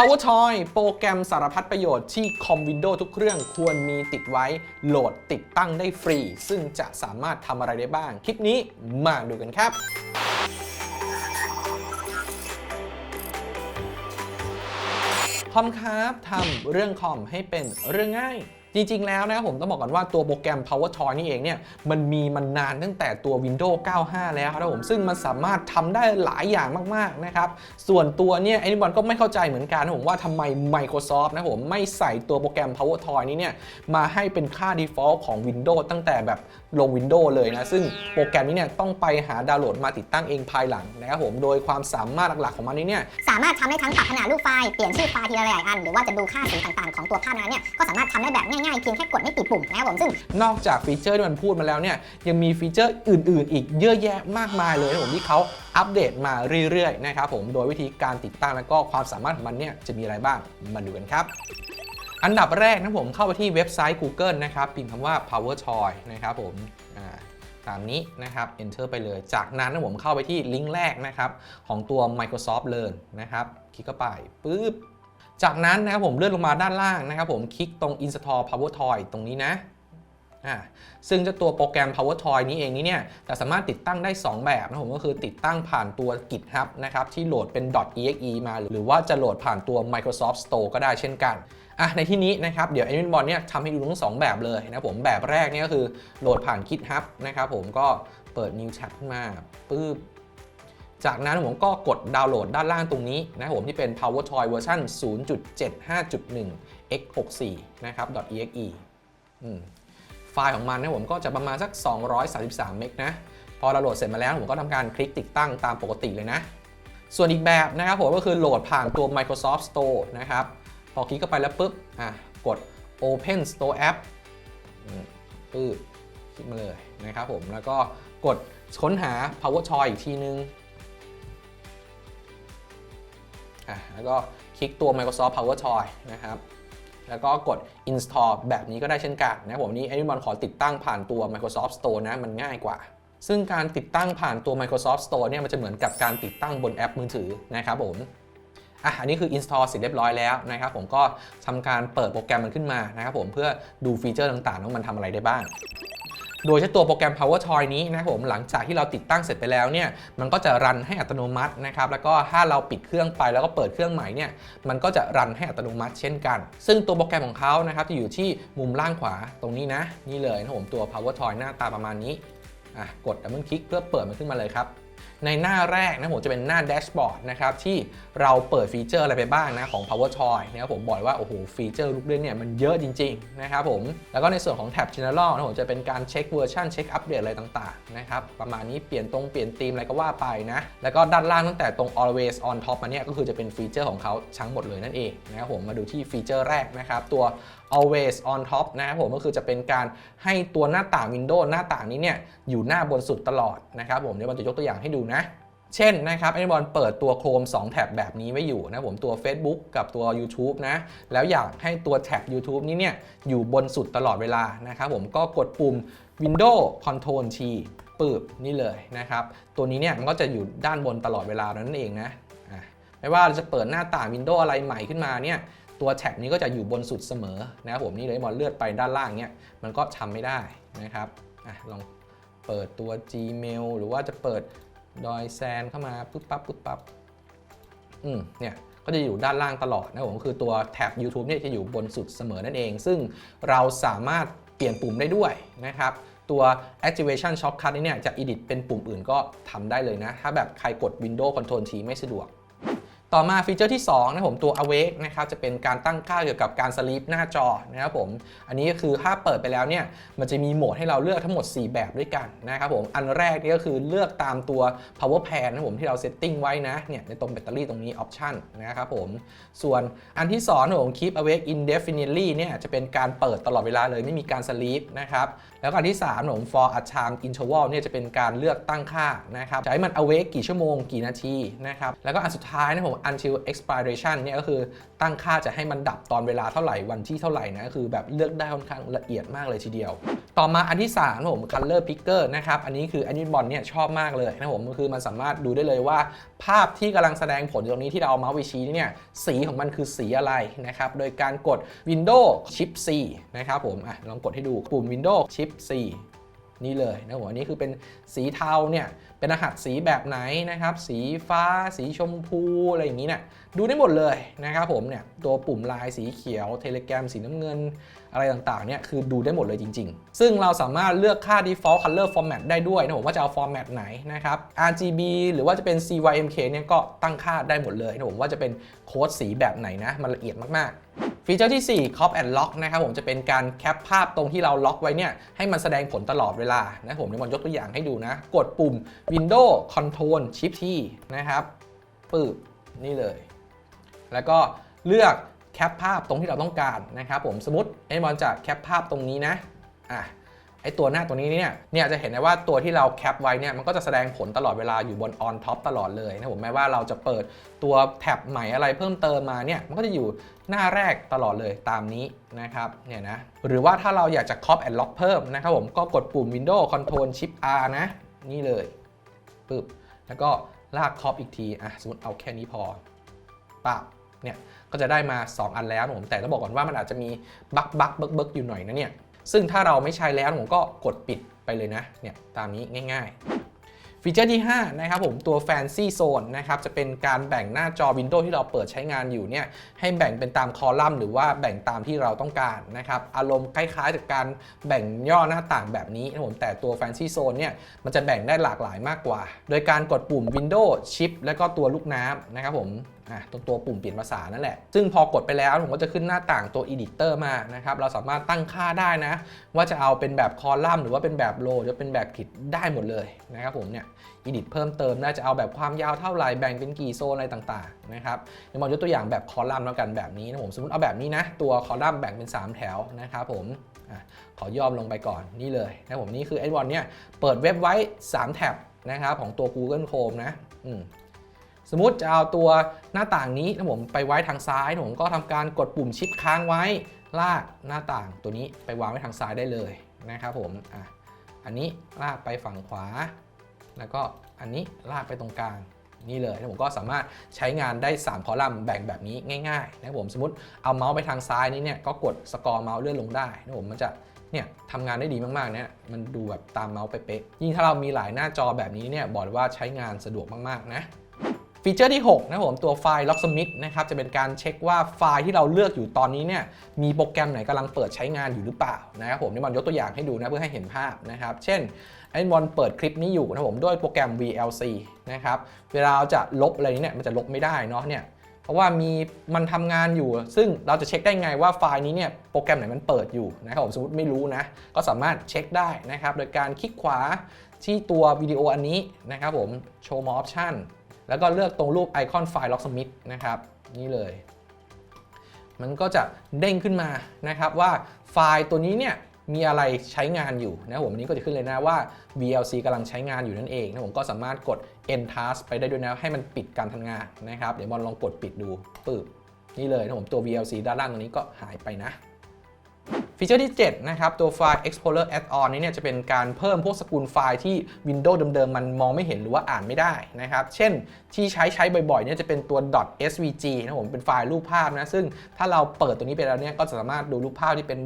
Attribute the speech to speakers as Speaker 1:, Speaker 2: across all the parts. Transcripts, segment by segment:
Speaker 1: PowerToy โปรแกรมสารพัดประโยชน์ที่คอม Windows ทุกเครื่องควรมีติดไว้โหลดติดตั้งได้ฟรี ซึ่งจะสามารถทำอะไรได้บ้าง คลิปนี้มาดูกันครับคอมครับทำเรื่องคอมให้เป็นเรื่องง่าย จริง ๆ แล้วนะครับผมต้องบอกก่อนว่าตัวโปรแกรม PowerToy นี่เองเนี่ยมันมีมันนานตั้งแต่ตัว Windows 95 แล้วครับผมซึ่งมันสามารถทำได้หลายอย่างมากๆนะครับส่วนตัวเนี่ยไอ้นี่บอลก็ไม่เข้าใจเหมือนกันผมว่าทำไม Microsoft นะผมไม่ใส่ตัวโปรแกรม PowerToy นี้เนี่ยมาให้เป็นค่า default ของ Windows ตั้งแต่แบบลง Windows เลยนะซึ่งโปรแกรมนี้เนี่ยต้องไปหาดาวน์โหลดมาติดตั้งเองภายหลังนะครับผมโดยความสามารถหลักๆของมันนี้เนี่ย
Speaker 2: สามารถทำได้ทั้งปรับขนาดรูปไฟล์เปลี่ยนชื่อไฟล์ทีละหลายอันหรือว่าจะดูค่าสีต่างๆของตัวภาพนั้นเนี่ยก็สามารถทำได้แบบง่ง่ายๆ เพียงแค่กดไม่กี่ปุ่มนะครับผมซึ่ง
Speaker 1: นอกจากฟีเจอร์ที่มันพูดมาแล้วเนี่ยยังมีฟีเจอร์อื่น ๆ อีกเยอะแยะมากมายเลยนะผมที่เขาอัปเดตมาเรื่อย ๆ นะครับผมโดยวิธีการติดตั้งแล้วก็ความสามารถของมันเนี่ยจะมีอะไรบ้างมาดูกันครับอันดับแรกนะผมเข้าไปที่เว็บไซต์ Google นะครับพิมพ์คำว่า PowerToy นะครับผมตามนี้นะครับ enter ไปเลย จากนั้นนะผมเข้าไปที่ลิงก์แรกนะครับของตัว Microsoft Learn นะครับ คลิกเข้าไปปุ๊บ จากนั้นนะครับผมเลื่อนลงมาด้านล่างนะครับผมคลิกตรง install PowerToy ตรงนี้นะอ่าซึ่งเจ้าตัวโปรแกรม PowerToy นี้เองนี้เนี่ยจะสามารถติดตั้งได้ 2 แบบนะผมก็คือติดตั้งผ่านตัว GitHub นะครับที่โหลดเป็น .exe มา หรือว่าจะโหลดผ่านตัว Microsoft Store ก็ได้เช่นกันอะในที่นี้นะครับเดี๋ยว Admin Bot เนี่ยทำให้ดูทั้ง 2 แบบเลยนะผมแบบแรกเนี่ยก็คือโหลดผ่าน GitHub นะครับผมก็เปิด New Tab ขึ้นมาปึ๊บ จากนั้นผมก็กดดาวน์โหลดด้านล่างตรงนี้นะครับผมที่เป็น PowerToy เวอร์ชัน0.75.1 x 6 4 นะครับ .exe อืไฟล์ของมันนะผมก็จะประมาณสัก 233 เมกนะ พอดาวน์โหลดเสร็จมาแล้วผมก็ทำการคลิกติดตั้งตามปกติเลยนะ ส่วนอีกแบบนะครับผมก็คือโหลดผ่านตัว Microsoft Store นะครับ พอคลิกเข้าไปแล้วปุ๊บอะกด Open Store App อืมปึ๊บคลิกมาเลยนะครับผมแล้วก็กดค้นหา PowerToy อีกทีนึง อะแล้วก็คลิกตัว Microsoft PowerToy นะครับแล้วก็กด install แบบนี้ก็ได้เช่นกันนะครับผมนี้ไอ้นี่มันขอติดตั้งผ่านตัว Microsoft Store นะมันง่ายกว่า ซึ่งการติดตั้งผ่านตัว Microsoft Store เนี่ยมันจะเหมือนกับการติดตั้งบนแอปมือถือนะครับผมอะอันนี้คือ install เสร็จเรียบร้อยแล้วนะครับผมก็ทำการเปิดโปรแกรมมันขึ้นมานะครับผมเพื่อดูฟีเจอร์ต่างๆว่ามันทำอะไรได้บ้าง โดยใช้ตัวโปรแกรม PowerToy นี้นะครับผมหลังจากที่เราติดตั้งเสร็จไปแล้วเนี่ยมันก็จะรันให้อัตโนมัตินะครับแล้วก็ถ้าเราปิดเครื่องไปแล้วก็เปิดเครื่องใหม่เนี่ยมันก็จะรันให้อัตโนมัติเช่นกัน ซึ่งตัวโปรแกรมของเขานะครับจะอยู่ที่มุมล่างขวาตรงนี้นะ นี่เลยนะครับผมตัว PowerToy หน้าตาประมาณนี้อะกดดับเบิลคลิกเพื่อเปิดมันขึ้นมาเลยครับ ในหน้าแรกนะผมจะเป็นหน้าแดชบอร์ดนะครับที่เราเปิดฟีเจอร์อะไรไปบ้างนะของ PowerToy นะครับผมบอกว่าโอ้โหฟีเจอร์ลูกเล่นเนี่ยมันเยอะจริงๆนะครับผมแล้วก็ในส่วนของแท็บ General นะผมจะเป็นการเช็คเวอร์ชันเช็คอัปเดตอะไรต่างๆนะครับประมาณนี้เปลี่ยนตรงเปลี่ยนธีมอะไรก็ว่าไปนะแล้วก็ด้านล่างตั้งแต่ตรง always on top มาเนี่ยก็คือจะเป็นฟีเจอร์ของเขาทั้งหมดเลยนั่นเองนะครับผมมาดูที่ฟีเจอร์แรกนะครับตัว always on top นะครับผมก็คือจะเป็นการให้ตัวหน้าต่าง Windows หน้าต่างนี้เนี่ยอยู่หน้าบนสุดตลอดนะครับผมเดี๋ยวบอลจะยกตัวอย่างให้ดูนะ เช่นนะครับไอ้บอลเปิดตัว Chrome 2แท็บแบบนี้ไว้อยู่นะผมตัว Facebook กับตัว YouTube นะ แล้วอยากให้ตัวแท็บ YouTube นี้เนี่ยอยู่บนสุดตลอดเวลานะครับผมก็กดปุ่ม Windows Control T ปืบนี่เลยนะครับ ตัวนี้เนี่ยมันก็จะอยู่ด้านบนตลอดเวลานั่นเองนะไม่ว่าเราจะเปิดหน้าต่าง Windows อะไรใหม่ขึ้นมาเนี่ย ตัวแท็บนี้ก็จะอยู่บนสุดเสมอนะครับผมนี่เลยบอลเลือนไปด้านล่างเนี่ยมันก็ทำไม่ได้นะครับอะลองเปิดตัว Gmail หรือว่าจะเปิดดอยแซนเข้ามาปุ๊บปั๊บปุ๊บปั๊บอืมเนี่ยก็จะอยู่ด้านล่างตลอดนะผมคือตัวแท็บ YouTube เนี่ยจะอยู่บนสุดเสมอนั่นเอง ซึ่งเราสามารถเปลี่ยนปุ่มได้ด้วยนะครับ ตัว activation shortcut นี้เนี่ยจะ edit เป็นปุ่มอื่นก็ทำได้เลยนะ ถ้าแบบใครกด Windows Control T ไม่สะดวก ต่อมาฟีเจอร์ที่2นะผมตัว awake นะครับจะเป็นการตั้งค่าเกี่ยวกับการสลีปหน้าจอนะครับผมอันนี้ก็คือถ้าเปิดไปแล้วเนี่ยมันจะมีโหมดให้เราเลือกทั้งหมด 4 แบบด้วยกันนะครับผมอันแรกนี่ก็คือเลือกตามตัว power plan นะผมที่เราเซตติ้งไว้นะเนี่ยในตรงแบตเตอรี่ตรงนี้ option นะครับผมส่วนอันที่2นะผม keep awake indefinitely เนี่ยจะเป็นการเปิดตลอดเวลาเลยไม่มีการสลีปนะครับแล้วก็อันที่3นะผม for a time interval เนี่ยจะเป็นการเลือกตั้งค่านะครับจะให้มัน awake กี่ชั่วโมงกี่นาทีนะครับแล้วก็อันสุดท้ายนะผม until expiration เนี่ยก็คือตั้งค่าจะให้มันดับตอนเวลาเท่าไหร่วันที่เท่าไหร่นะก็คือแบบเลือกได้ค่อนข้างละเอียดมากเลยทีเดียว ต่อมาอันที่3นะผม Color Picker นะครับ อันนี้คือ a n i m a l เนี่ยชอบมากเลยนะผมคือมันสามารถดูได้เลยว่า ภาพที่กำลังแสดงผลตรงนี้ที่เราเอาเมาส์ไปชี้เนี่ยสีของมันคือสีอะไรนะครับ โดยการกด Windows Shift C นะครับผมอะลองกดให้ดูปุ่ม Windows Shift C นี่เลยนะผมอันนี้คือเป็นสีเทาเนี่ยเป็นรหัสสีแบบไหนนะครับ สีฟ้า สีชมพูอะไรอย่างนี้เนี่ยดูได้หมดเลยนะครับผมเนี่ยตัวปุ่มลายสีเขียว Telegram สีน้ำเงินอะไรต่างๆเนี่ยคือดูได้หมดเลยจริง ๆ ซึ่งเราสามารถเลือกค่า default color format ได้ด้วยนะผมว่าจะเอา format ไหนนะครับ RGB หรือว่าจะเป็น CYMK เนี่ยก็ตั้งค่าได้หมดเลยนะผมว่าจะเป็นโค้ดสีแบบไหนนะมันละเอียดมากๆ ฟีเจอร์ที่ 4 Crop and Lock นะครับผมจะเป็นการแคปภาพตรงที่เราล็อกไว้เนี่ยให้มันแสดงผลตลอดเวลานะผมเดี๋ยวมันยกตัวอย่างให้ดูนะ กดปุ่ม Windows Control Shift T นะครับปึ๊บนี่เลย แล้วก็เลือกแคปภาพตรงที่เราต้องการนะครับผมสมมติไอ้บอลจะแคปภาพตรงนี้นะอะไอ้ตัวหน้าตัวนี้เนี่ยเนี่ยจะเห็นได้ว่าตัวที่เราแคปไว้เนี่ยมันก็จะแสดงผลตลอดเวลาอยู่บน on top ตลอดเลยนะผมแม้ว่าเราจะเปิดตัวแท็บใหม่อะไรเพิ่มเติมมาเนี่ยมันก็จะอยู่ หน้าแรกตลอดเลยตามนี้นะครับเนี่ยนะหรือว่าถ้าเราอยากจะ cop and lock เพิ่มนะครับผมก็กดปุ่ม Windows Control Shift R นะ นี่เลยปึ๊บแล้วก็ลาก cop อีกทีอะสมมติเอาแค่นี้พอปั๊บเนี่ยก็จะได้มา 2 อันแล้วผมแต่ต้องบอกก่อนว่ามันอาจจะมีบั๊กบั๊กเบิกเบิกอยู่หน่อยนะเนี่ยซึ่งถ้าเราไม่ใช้แล้วผมก็กดปิดไปเลยนะเนี่ยตามนี้ง่าย ๆ ฟีเจอร์ที่ 5 นะครับผมตัว Fancy Zone นะครับจะเป็นการแบ่งหน้าจอ Windows ที่เราเปิดใช้งานอยู่เนี่ยให้แบ่งเป็นตามคอลัมน์หรือว่าแบ่งตามที่เราต้องการนะครับอารมณ์คล้ายๆจากการแบ่งย่อหน้าต่างแบบนี้นะผมแต่ตัว Fancy Zone เนี่ยมันจะแบ่งได้หลากหลายมากกว่า โดยการกดปุ่ม Windows Shift แล้วก็ตัวลูกน้ำนะครับผม อะตรงตัวปุ่มเปลี่ยนภาษานั่นแหละ ซึ่งพอกดไปแล้วผมก็จะขึ้นหน้าต่างตัว Editor มานะครับ เราสามารถตั้งค่าได้นะ ว่าจะเอาเป็นแบบคอลัมน์หรือว่าเป็นแบบโลหรือเป็นแบบผิดได้หมดเลยนะครับผมเนี่ย edit เพิ่มเติมน่าจะเอาแบบความยาวเท่าไหร่แบ่งเป็นกี่โซนอะไรต่างๆนะครับเดี๋ยวมายกตัวอย่างแบบคอลัมน์แล้วกันแบบนี้นะผมสมมติเอาแบบนี้นะตัวคอลัมน์แบ่งเป็น 3 แถวนะครับผมอขอย่อมลงไปก่อนนี่เลยนะผมนี่คือไอ้บอลเนี่ยเปิดเว็บไว้ 3 แท็บนะครับของตัว Google Chrome นะอืม สมมติจะเอาตัวหน้าต่างนี้นะผมไปไว้ทางซ้ายนะผมก็ทำการกดปุ่มชิปค้างไว้ ลากหน้าต่างตัวนี้ไปวางไว้ทางซ้ายได้เลยนะครับผมอะอันนี้ลากไปฝั่งขวา แล้วก็อันนี้ลากไปตรงกลางนี่เลยนะผมก็สามารถใช้งานได้ 3 คอลัมน์แบ่งแบบนี้ง่ายๆนะผมสมมติเอาเมาส์ไปทางซ้ายนี้เนี่ยก็กดสกอร์เมาส์เลื่อนลงได้นะผมมันจะเนี่ยทำงานได้ดีมากๆเนี่ยมันดูแบบตามเมาส์เป๊ะๆยิ่งถ้าเรามีหลายหน้าจอแบบนี้เนี่ยบอกเลยว่าใช้งานสะดวกมากๆนะ ฟีเจอร์ที่ 6 นะผมตัวไฟล์ Locksmith นะครับจะเป็นการเช็คว่าไฟล์ที่เราเลือกอยู่ตอนนี้เนี่ยมีโปรแกรมไหนกำลังเปิดใช้งานอยู่หรือเปล่านะครับผมนี่บอลยกตัวอย่างให้ดูนะเพื่อให้เห็นภาพนะครับ เช่นไอ้บอลเปิดคลิปนี้อยู่นะผมด้วยโปรแกรม VLC นะครับเวลาเราจะลบอะไรนี้เนี่ยมันจะลบไม่ได้เนาะเนี่ยเพราะว่ามีมันทำงานอยู่ ซึ่งเราจะเช็คได้ไงว่าไฟล์นี้เนี่ยโปรแกรมไหนมันเปิดอยู่นะครับผมสมมติไม่รู้นะก็สามารถเช็คได้นะครับโดยการคลิกขวาที่ตัววิดีโออันนี้นะครับผม Show More Option แล้วก็เลือกตรงรูปไอคอนไฟล์ Locksmith นะครับนี่เลย มันก็จะเด้งขึ้นมานะครับว่าไฟล์ตัวนี้เนี่ยมีอะไรใช้งานอยู่นะผมอันนี้ก็จะขึ้นเลยนะว่า VLC กำลังใช้งานอยู่นั่นเองนะผมก็สามารถกด End Task ไปได้ด้วยนะให้มันปิดการทำงานนะครับ เดี๋ยวบอลลองกดปิดดูปึ๊บนี่เลยนะผมตัว VLC ด้านล่างตรงนี้ก็หายไปนะ ฟีเจอร์ที่ 7 นะครับ ตัวไฟล์ Explorer Add-on นี้เนี่ยจะเป็นการเพิ่มพวกสกุลไฟล์ที่ Windows เดิมๆ มันมองไม่เห็นหรือว่าอ่านไม่ได้นะครับ เช่นที่ใช้ใช้บ่อยๆ เนี่ยจะเป็นตัว .svg นะผมเป็นไฟล์รูปภาพนะ ซึ่งถ้าเราเปิดตัวนี้ไปแล้วเนี่ยก็จะสามารถดูรูปภาพที่เป็น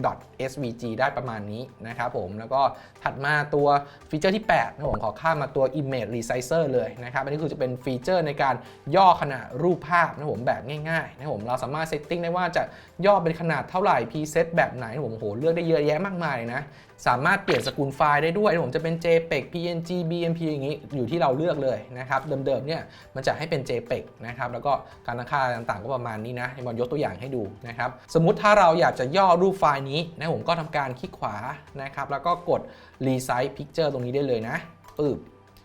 Speaker 1: .svg ได้ประมาณนี้นะครับผม แล้วก็ถัดมาตัวฟีเจอร์ที่8นะผมขอข้ามมาตัว Image Resizer เลยนะครับ อันนี้คือจะเป็นฟีเจอร์ในการย่อขนาดรูปภาพนะผมแบบง่ายๆนะผม เราสามารถเซตติ้งได้ว่าจะย่อเป็นขนาดเท่าไหร่ preset แบบไหนนะผมหเลือกได้เยอะแยะมากมายเลยนะ สามารถเปลี่ยนสกุลไฟล์ได้ด้วยผมจะเป็น JPEG PNG BMP อย่างนี้อยู่ที่เราเลือกเลยนะครับ เดิมๆเนี่ยมันจะให้เป็น JPEG นะครับ แล้วก็การตั้งค่าต่างๆก็ประมาณนี้นะให้บอลยกตัวอย่างให้ดูนะครับ สมมุติถ้าเราอยากจะย่อรูปไฟล์นี้นะผมก็ทำการคลิกขวานะครับ แล้วก็กด Resize Picture ตรงนี้ได้เลยนะปึ๊บ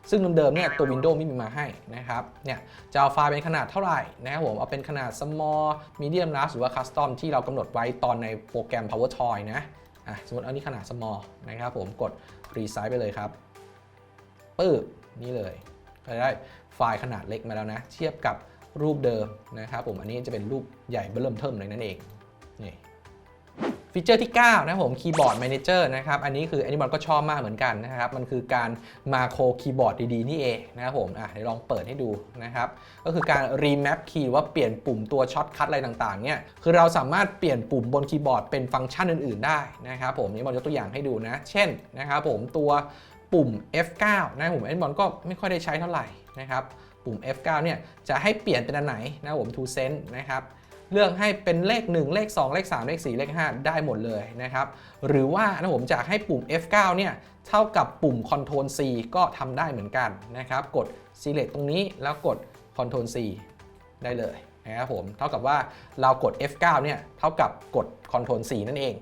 Speaker 1: ซึ่งเดิมๆเนี่ยตัว Windows ไม่มีมาให้นะครับเนี่ยจะเอาไฟล์เป็นขนาดเท่าไหร่นะครับผมเอาเป็นขนาด small medium large หรือว่า custom ที่เรากำหนดไว้ตอนในโปรแกรม PowerToy นะอะสมมติเอานี้ขนาด small นะครับผมกด resize ไปเลยครับปึ๊บนี่เลยก็ได้ไฟล์ขนาดเล็กมาแล้วนะ เทียบกับรูปเดิมนะครับผมอันนี้จะเป็นรูปใหญ่เบิ่มเทิมเลยนั่นเองนี่ ฟีเจอร์ที่ 9 นะครับผมคีย์บอร์ด Manager นะครับ อันนี้คือแอนิมอนก็ชอบมากเหมือนกันนะครับ มันคือการมาโครคีย์บอร์ดดีๆ นี่เองนะครับผมอะเดี๋ยวลองเปิดให้ดูนะครับ ก็คือการ remap คีย์ว่าเปลี่ยนปุ่มตัวช็อตคัทอะไรต่างๆเนี่ยคือเราสามารถเปลี่ยนปุ่มบนคีย์บอร์ดเป็นฟังก์ชันอื่น ๆ ได้นะครับผมนี่มอนยกตัวอย่างให้ดูนะ เช่นนะครับผมตัวปุ่ม F9 นะครับผมแอนิมอนก็ไม่ค่อยได้ใช้เท่าไหร่นะครับปุ่ม F9 เนี่ยจะให้เปลี่ยนเป็นอันไหนนะครับผม to sense นะครับ เลือกให้เป็นเลข 1 เลข 2 เลข 3 เลข 4 เลข 5 ได้หมดเลยนะครับหรือว่านะผมจะให้ปุ่ม F9 เนี่ยเท่ากับปุ่ม Ctrl C ก็ทำได้เหมือนกันนะครับกด select ตรงนี้แล้วกด Ctrl C ได้เลยนะครับผมเท่ากับว่าเรากด F9 เนี่ยเท่ากับกด Ctrl C นั่นเอง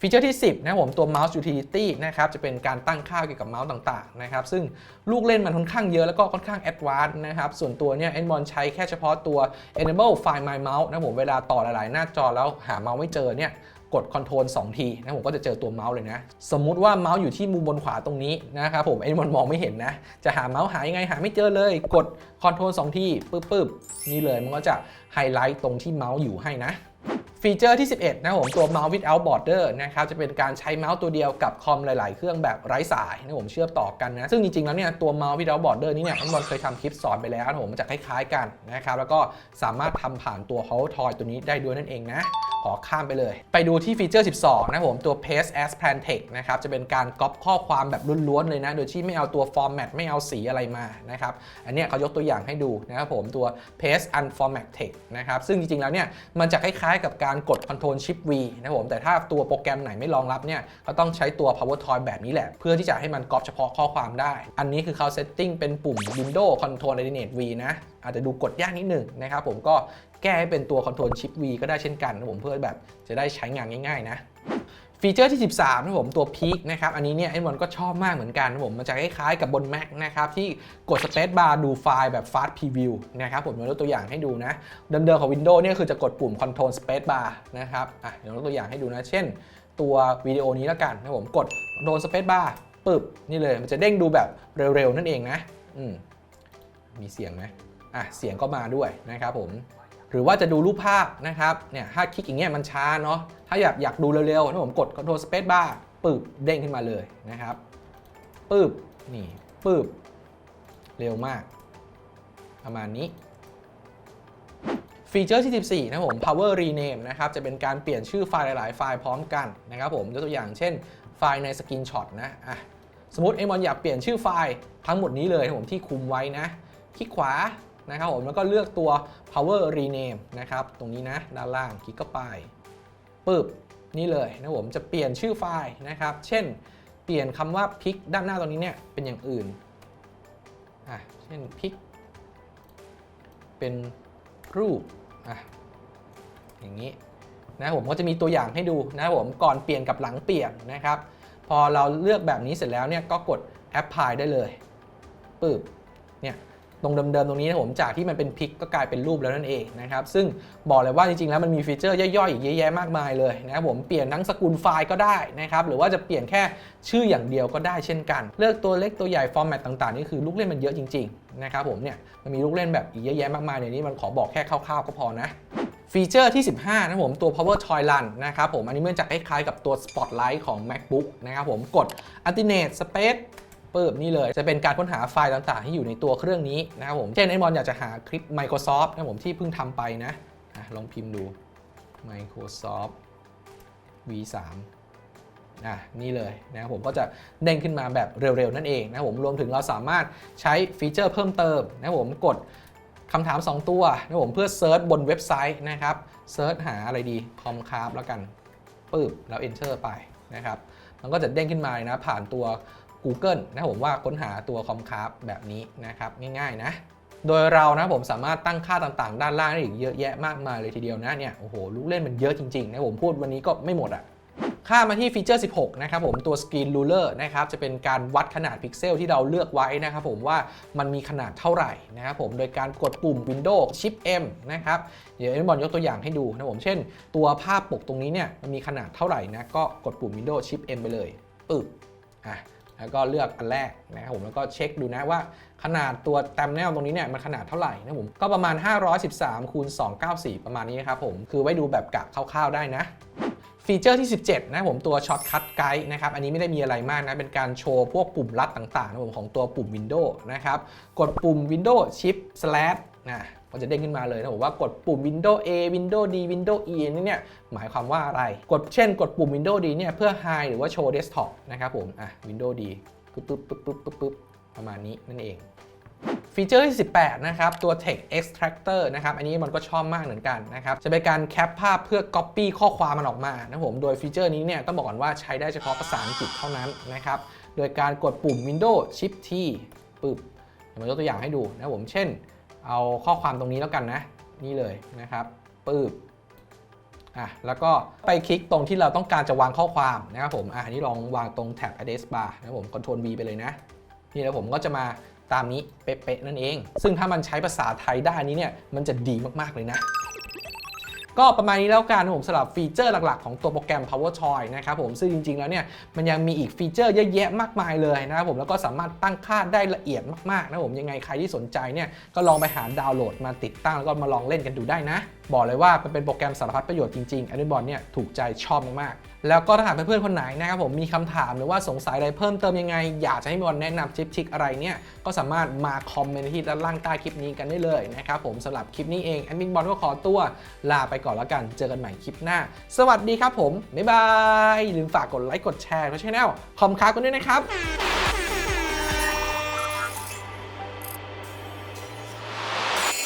Speaker 1: ฟีเจอร์ที่ 10 นะผมตัว Mouse Utility นะครับจะเป็นการตั้งค่าเกี่ยวกับเมาส์ต่างๆนะครับซึ่งลูกเล่นมันค่อนข้างเยอะแล้วก็ค่อนข้าง Advanced นะครับส่วนตัวเนี่ย e n b o n ใช้แค่เฉพาะตัว Enable Find My Mouse นะผมเวลาต่อหลายๆ หน้าจอแล้วหาเมาส์ไม่เจอเนี่ยกด Ctrl 2ทีนะผมก็จะเจอตัวเมาส์เลยนะ สมมุติว่าเมาส์อยู่ที่มุมบนขวาตรงนี้นะครับผม e n b o n มองไม่เห็นนะ จะหาเมาส์หายังไงหาไม่เจอเลย กด Ctrl 2ทีปึ๊บปึ๊บนี่เลยมันก็จะไฮไลท์ตรงที่เมาส์อยู่ให้นะ ฟีเจอร์ที่ 11 นะครับผมตัว Mouse without border นะครับจะเป็นการใช้เมาส์ตัวเดียวกับคอมหลาย ๆ เครื่องแบบไร้สายนะผมเชื่อมต่อกันนะ ซึ่งจริง ๆ แล้วเนี่ยตัว Mouse without border นี่เนี่ยอันบอลเคยทำคลิปสอนไปแล้วนะผมมันจะคล้าย ๆ กันนะครับแล้วก็สามารถทำผ่านตัว Power Toy ตัวนี้ได้ด้วยนั่นเองนะ อข้ามไปเลย ไปดูที่ฟีเจอร์ 12 นะครับผมตัว Paste as Plan Text นะครับจะเป็นการก๊อปข้อความแบบล้วนๆเลยนะ โดยที่ไม่เอาตัว format ไม่เอาสีอะไรมานะครับอันนี้เขายกตัวอย่างให้ดูนะครับผมตัว Paste Unformat Text นะครับซึ่งจริงๆแล้วเนี่ยมันจะคล้ายๆกับการกด Control Shift V นะครับผมแต่ถ้าตัวโปรแกรมไหนไม่รองรับเนี่ยเขาต้องใช้ตัว PowerToy แบบนี้แหละ เพื่อที่จะให้มันก๊อปเฉพาะข้อความได้ อันนี้คือเขา setting เป็นปุ่ม Windows Control Alternate V นะอาจจะดูกดยากนิดหนึ่งนะครับผมก็ ก้ให้เป็นตัว Control Shift V ก็ได้เช่นกันนะผมเพื่อแบบจะได้ใช้งานง่าย ๆ นะฟีเจอร์ที่ 13นะผมตัว Peak นะครับอันนี้เนี่ยไอ้บอลก็ชอบมากเหมือนกันนะผมมันจะคล้ายๆกับบน Mac นะครับที่กด Space Bar ดูไฟล์แบบ Fast Preview นะครับผมยกตัวอย่างให้ดูนะเดิมๆของ Windows เนี่ยคือจะกดปุ่ม Control Space Bar นะครับอะเดี๋ยวยกตัวอย่างให้ดูนะ เช่น ตัววิดีโอนี้แล้วกันนะผมกด Control Space Bar ปึ๊บนี่เลยมันจะเด้งดูแบบเร็วๆนั่นเองนะอืมมีเสียงไหมอะเสียงก็มาด้วยนะครับผม หรือว่าจะดูรูปภาพนะครับเนี่ยถ้าคลิกอย่างเงี้ยมันช้าเนาะถ้าอยากอยากดูเร็วๆนะผมกด Ctrl Space Bar ปึ๊บเด้งขึ้นมาเลยนะครับปึบนี่ปึบเร็วมาก ประมาณนี้ฟีเจอร์ที่ 14 นะผม Power Rename นะครับ จะเป็นการเปลี่ยนชื่อไฟล์หลาย ๆ ไฟล์พร้อมกันนะครับผม ยกตัวอย่างเช่นไฟล์ใน Screenshot นะอะสมมติไอมอนอยากเปลี่ยนชื่อไฟล์ทั้งหมดนี้เลยนะผมที่คุมไว้นะ คลิกขวา นะครับผมแล้วก็เลือกตัว power rename นะครับตรงนี้นะด้านล่างคลิกเข้าไปปึ๊บนี่เลยนะผมจะเปลี่ยนชื่อไฟล์นะครับ เช่น เปลี่ยนคำว่าพิกด้านหน้าตรงนี้เนี่ยเป็นอย่างอื่นอะเช่นพิกเป็นรูปอะอย่างนี้นะผมก็จะมีตัวอย่างให้ดูนะผมก่อนเปลี่ยนกับหลังเปลี่ยนนะครับ พอเราเลือกแบบนี้เสร็จแล้วเนี่ยก็กด apply ได้เลยปึ๊บเนี่ย ตรงเดิมๆตรงนี้นะผมจากที่มันเป็นพิกก็กลายเป็นรูปแล้วนั่นเองนะครับซึ่งบอกเลยว่าจริงๆแล้วมันมีฟีเจอร์ย่อยๆอีกเยอะแยะมากมายเลยนะครับผมเปลี่ยนทั้งสกุลไฟล์ก็ได้นะครับหรือว่าจะเปลี่ยนแค่ชื่ออย่างเดียวก็ได้เช่นกัน เลือกตัวเล็กตัวใหญ่ฟอร์แมตต่างๆนี่คือลูกเล่นมันเยอะจริงๆนะครับผมเนี่ยมันมีลูกเล่นแบบอีกเยอะแยะมากมายในนี้มันขอบอกแค่คร่าวๆก็พอนะฟีเจอร์ที่ 15 นะผม ตัว power toy run นะครับผม อันนี้เมันจะคล้ายๆกับตัว spotlight ของ macbook นะครับผม กด alternate space ปึ๊บนี่เลย จะเป็นการค้นหาไฟล์ต่างๆ ที่อยู่ในตัวเครื่องนี้นะครับผมเช่นไอ้มอนอยากจะหาคลิป Microsoft นะครับผมที่เพิ่งทำไปนะลองพิมพ์ดู Microsoft V3 อะนี่เลยนะครับผมก็จะเด้งขึ้นมาแบบเร็ว ๆ นั่นเองนะครับผมรวมถึงเราสามารถใช้ฟีเจอร์เพิ่มเติมนะครับผมกดคำถาม 2 ตัวนะครับผมเพื่อเซิร์ชบนเว็บไซต์นะครับเซิร์ชหาอะไรดีคอมคาร์แล้วกันปึ๊บแล้ว enter ไปนะครับมันก็จะเด้งขึ้นมาเลยนะผ่านตัว Google นะผมว่าค้นหาตัวคอมคาร์แบบนี้นะครับง่ายๆนะโดยเรานะผมสามารถตั้งค่าต่างๆ ด้านล่างได้อีกเยอะแยะมากมายเลยทีเดียวนะเนี่ยโอ้โหลูกเล่นมันเยอะจริงๆนะผมพูดวันนี้ก็ไม่หมดอะค่ามาที่ฟีเจอร์ 16 นะครับผมตัว Screen Ruler นะครับจะเป็นการวัดขนาดพิกเซลที่เราเลือกไว้นะครับผมว่ามันมีขนาดเท่าไหร่นะครับผมโดยการกดปุ่ม Windows Shift M นะครับเดี๋ยวไอ้บอลยกตัวอย่างให้ดูนะผมเช่น ตัวภาพปกตรงนี้เนี่ยมันมีขนาดเท่าไหร่นะก็กดปุ่ม Windows Shift M ไปเลยปึ๊บอะ แล้วก็เลือกอันแรกนะครับผมแล้วก็เช็คดูนะว่าขนาดตัวแตมแนลตรงนี้เนี่ยมันขนาดเท่าไหร่นะผมก็ประมาณ 513คูณ294 ประมาณนี้ครับผมคือไว้ดูแบบกะคร่าวๆได้นะฟีเจอร์ที่ 17 นะผมตัวช็อตคั t ไกด์นะครับ อันนี้ไม่ได้มีอะไรมากนะ เป็นการโชว์พวกปุ่มลัดต่างๆนะผมของตัวปุ่ม Windows นะครับ กดปุ่ม Windows Shift Slash นะ ก็จะเด้งขึ้นมาเลยนะผมว่ากดปุ่ม Windows A Windows D Windows E นี่เนี่ยหมายความว่าอะไร กดเช่น กดปุ่ม Windows D เนี่ยเพื่อ Hide หรือว่าโชว์ Desktop นะครับผมอะ Windows D ปึ๊บปึ๊บปึ๊บปึ๊บปึ๊บปึ๊บประมาณนี้นั่นเองฟีเจอร์ที่ 18 นะครับ ตัว Text Extractor นะครับ อันนี้มันก็ชอบมากเหมือนกันนะครับ จะเป็นการแคปภาพเพื่อ Copy ข้อความมันออกมานะผม โดยฟีเจอร์นี้เนี่ยต้องบอกก่อนว่าใช้ได้เฉพาะภาษาอังกฤษเท่านั้นนะครับ โดยการกดปุ่ม Windows Shift T ปึ๊บเดี๋ยวมายกตัวอย่างให้ดูนะผม เช่น เอาข้อความตรงนี้แล้วกันนะ นี่เลยนะครับปึ๊บอะแล้วก็ไปคลิกตรงที่เราต้องการจะวางข้อความนะครับผมอะอันนี้ลองวางตรงแท็บ address bar นะครับผม Ctrl V ไปเลยนะ นี่แล้วผมก็จะมาตามนี้เป๊ะๆนั่นเอง ซึ่งถ้ามันใช้ภาษาไทยได้นี้เนี่ยมันจะดีมากๆเลยนะ ก็ประมาณนี้แล้วกันผมสำหรับฟีเจอร์หลักๆ ของตัวโปรแกรม PowerChoy นะครับผมซึ่งจริงๆ แล้วเนี่ยมันยังมีอีกฟีเจอร์เยอะแยะมากมายเลยนะครับผมแล้วก็สามารถตั้งค่าได้ละเอียดมากๆนะครับผมยังไงใครที่สนใจเนี่ยก็ลองไปหาดาวน์โหลดมาติดตั้งแล้วก็มาลองเล่นกันดูได้นะ บอกเลยว่ามันเป็นโปรแกรมสารพัดประโยชน์จริงๆอันนี้บอลเนี่ยถูกใจชอบมากๆ แล้วก็ถ้าหากเพื่อนๆคนไหนนะครับผมมีคำถามหรือว่าสงสัยอะไรเพิ่มเติมยังไง อยากจะให้บอลแนะนำทิปทิกอะไรเนี่ยก็สามารถมาคอมเมนต์ที่ด้านล่างใต้คลิปนี้กันได้เลยนะครับผมสำหรับคลิปนี้เองแอดมินบอลก็ขอตัวลาไปก่อนแล้วกันเจอกันใหม่คลิปหน้า สวัสดีครับผมบ๊ายบายลืมฝากกดไลค์กดแชร์ช่องแนลคอมคาร์กันด้วยนะครับ